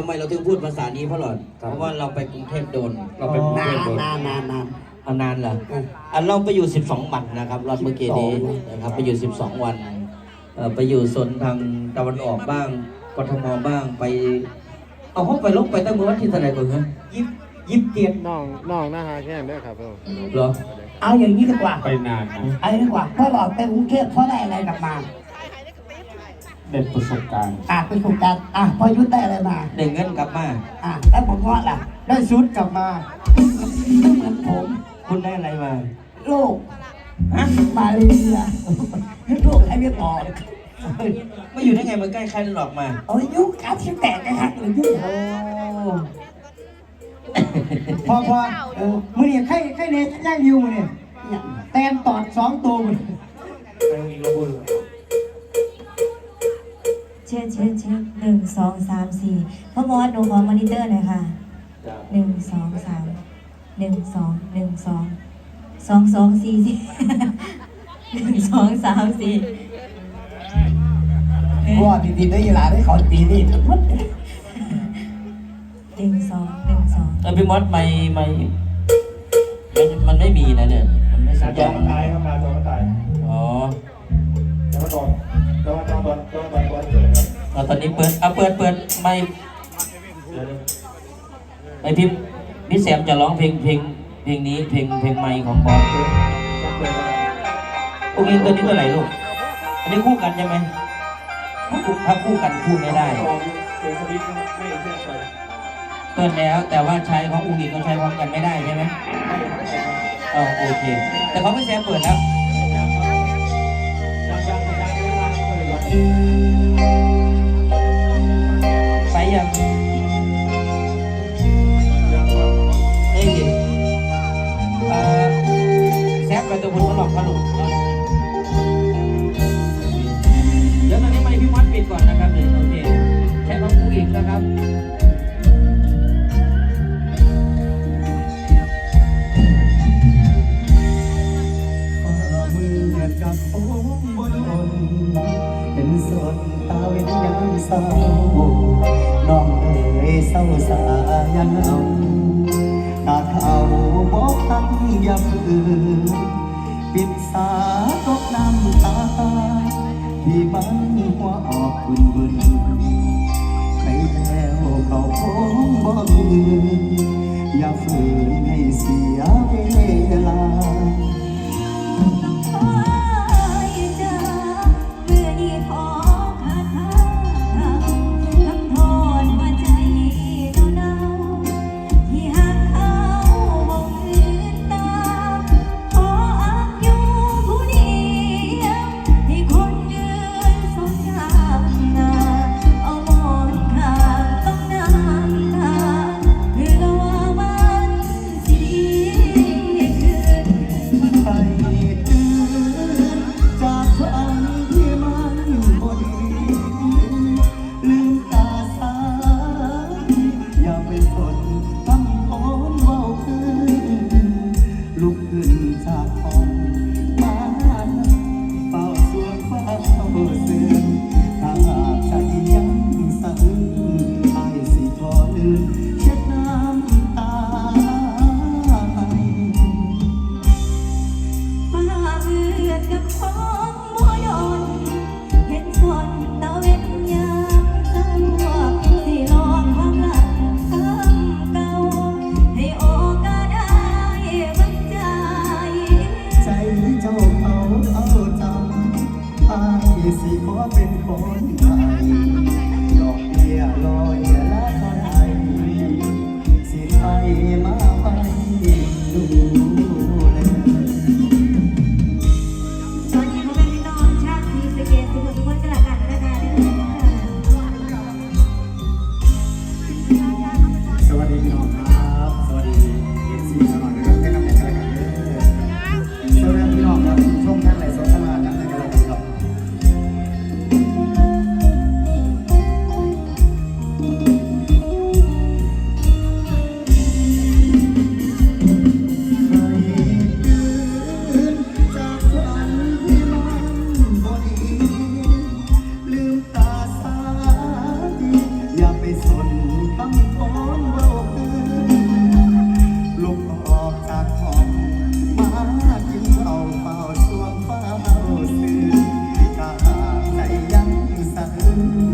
ำไมเราถึงพูดภาษานี้พ่อหลอดเพราะว่าเราไปกรุงเทพโดนเราเป็นผู้นาเป็นนโดนนานนานนานเอานานเหรออันเราไปอยู่ 12 วันนะครับรอบเมื่อกี้นี้นะครับไปอยู่ 12 วันเอ่อไปอยู่โซนทางตะวันออกบ้างกทมบ้างไป เอาห้องไปลงไปตั้งเมื่อวันที่เท่าไหร่ก่อนฮะยิบยิบเจ็ดน้องน้องหน้าหาแค่นี้ครับผมเหรอเอาอย่างนี้ดีกว่าไปนานนะเอาอย่างนี้ดีกว่าพ่อหลอดไปกรุงเทพเพราะได้อะไรกลับมา เด็ดประสบการณ์อะไปถูกกันอะพอยุทธได้อะไรมา ได้เงินกลับมา อะแล้วผมว่าล่ะ ได้ชุดกลับมาไม่เหมือนผมคุณได้อะไรมาโรคฮะ มาเรียโรคใครไม่ออกไม่อยู่ได้ไงมันใกล้ใครหลอกมาเอายุคการที่แตกนะครับหรือยุคโอ้พอพอเออมือเนี่ยใครใครเนี่ยย่างยิวมือเนี่ยแตนตอดสองตัวมือ เช็ดเช็ดเช็ดหนึ่งสองสามสี่พ่อมอสหนูขอมอนิเตอร์หน่อยค่ะหนึ่งสองสามหนึ่งสองหนึ่งสองสองสองสี่สี่หนึ่งสองสามสี่เอ๊ะว่าดีๆได้ยีหลาได้ขอตีนี่พุทธหนึ่งสองหนึ่งสองเออพี่มดไม่ไม่มันมันไม่มีนะเนี่ย มันไม่สัญจอญาณมันตายครับมาจอมันตาย อ๋อจอมันตอนจอมันตอนจอมันตอน เราตอนนี้เปิด เอาเปิดเปิดไม่ไอพี่พี่แซมจะร้องเพลงเพลงเพลงนี้เพลงเพลงใหม่ของบอสโอเคตัวนี้ตัวไหนลูก อันนี้คู่กันใช่ไหมถ้าคู่ถ้าคู่กันคู่ไม่ได้ เปิดแล้วแต่ว่าใช้ของอุ้งอิงก็ใช้พร้อมกันไม่ได้ใช่ไหมเออโอเค แต่เขาไม่แซมเปิดแล้ว งอิงนะครับฝ่า บ สีขอเป็นคน Amen.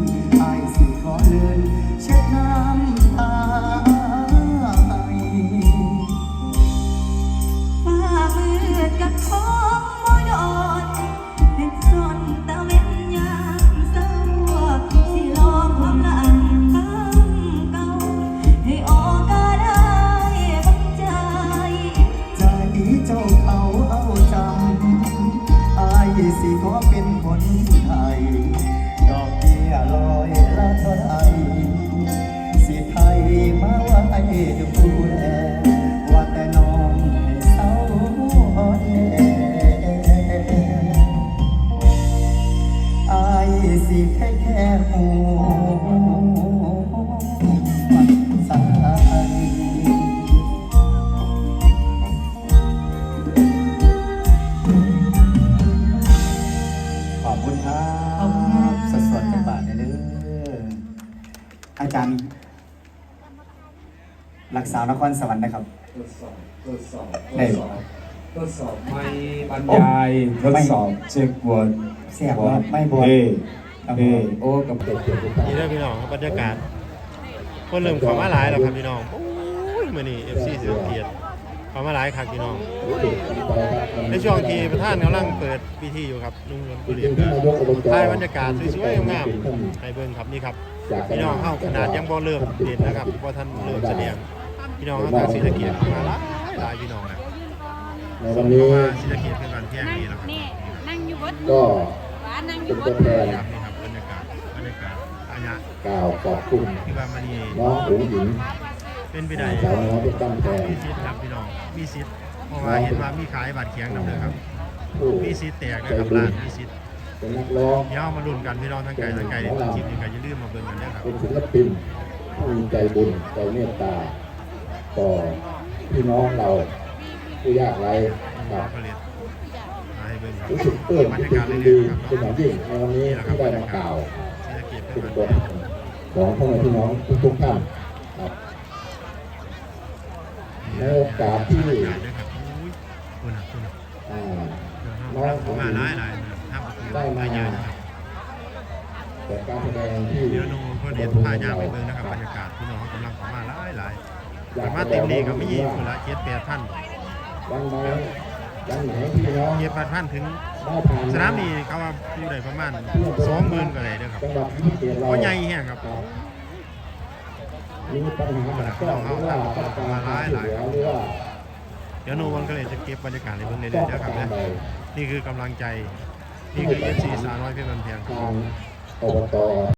ไรักษานครสวรรค์นะครับ ทดสอบทดสอบได้ทดสอบทดสอบไม่บรรยายทดสอบเช็คบนเสียบว่าไม่บวช เอครับเอผมโอ้กับเด็กเด็กนี่เด้อพี่น้องครับบรรยากาศคนเริ่มเข้ามาหลายแล้วครับพี่น้องโอ้ยมื้อนี้ FC เสือเกียรติเข้ามาหลายครับพี่น้อง ในช่วงที่ประธานกำลังเปิดพิธีอยู่ครับลุงเงินกุลีก็ถ่ายบรรยากาศสวยๆงามๆให้เบิ่งครับนี่ครับพี่น้องเฮาขนาดยังบ่เริ่มเด่นนะครับบ่ทันเริ่มแสดง พี่น้องทางศรีสะเกียรมาหลายหลายพี่น้องนะในวันนี้เข้ามาศรีสะเกียรเป็นวันเที่ยงนี้แล้วครับนี่นั่งอยู่บนก็บ้านั่งอเป็ยู่นบตัวนแทนครับนี่ครับบรรยากาศบรรยากาศอาญะกล่าวขอบคุณที่ว่ามานี่น้องอุ๋งหญิงเป็นไปได้สาวน้อยเป็นตั้งแทนมีสิทธิ์ครับพี่น้องมีสิทธิ์เพราะว่าเห็นว่ามีขายบัตรเคียงนำเลยครับผู้มีสิทธิ์แตกนะครับร้านมีสิทธิ์เป็นนักร้องเดี๋ยวเอามาลุ้นกันพี่น้องทั้งไก่ทั้งไก่ในคลิปนี้ก็อย่าลืมมาเบิ่งกันนะครับ เป็นศิลปินผู้มีใจบุญใจเมตตา ต่อพี่น้องเราผู้ยากไร้คบรัอบกผลิตให้เบิ่งครับรู้สึกเอื้อมที่ยากาศดีเรื่อยๆครับเป็นอย่างยิ่งในวันนี้นี่แหละครัที่บได้บรรยามากล่าวเศรษฐกิจเป็นนบแบบทของพ่อแม่พี่น้องทุกๆท่านครับในโอกาสที่ด้วยครับอุ้ยคุณอะคุณอะอ่าเดี๋ยวเราเข้ามาหลายหลายได้มาเยอะนะครับแต่การแสดงที่เดี๋ยวน้องเพื่อนเด็ดพายามไปเบิ่งนะครับบรรยากาศพี่น้องกำลังเข้ามาหลายหลายๆ แต่มาเต็มดีกับไม่ยี่คนละเจ็ดแปดท่านวันไหนวันไหนพี่น้องเจ็ดแปดท่านถึงได้ผ่านสนามนี้เขาว่าอยู่ได้ประมาณสองหมื่นก็ได้เด้อครับจังหวัดที่เกียรติเราก็ใหญ่แฮงครับมีปัญหาแบบก็หรือว่าต้องการความช่วยเหลือหรือว่าเดี๋ยวโนวันก็เลยจะเก็บบรรยากาศในเบื้องในเรื่อยๆนะครับนะนี่คือกำลังใจ นี่คือ FC สาวน้อยเพชรบันแพงทางอบต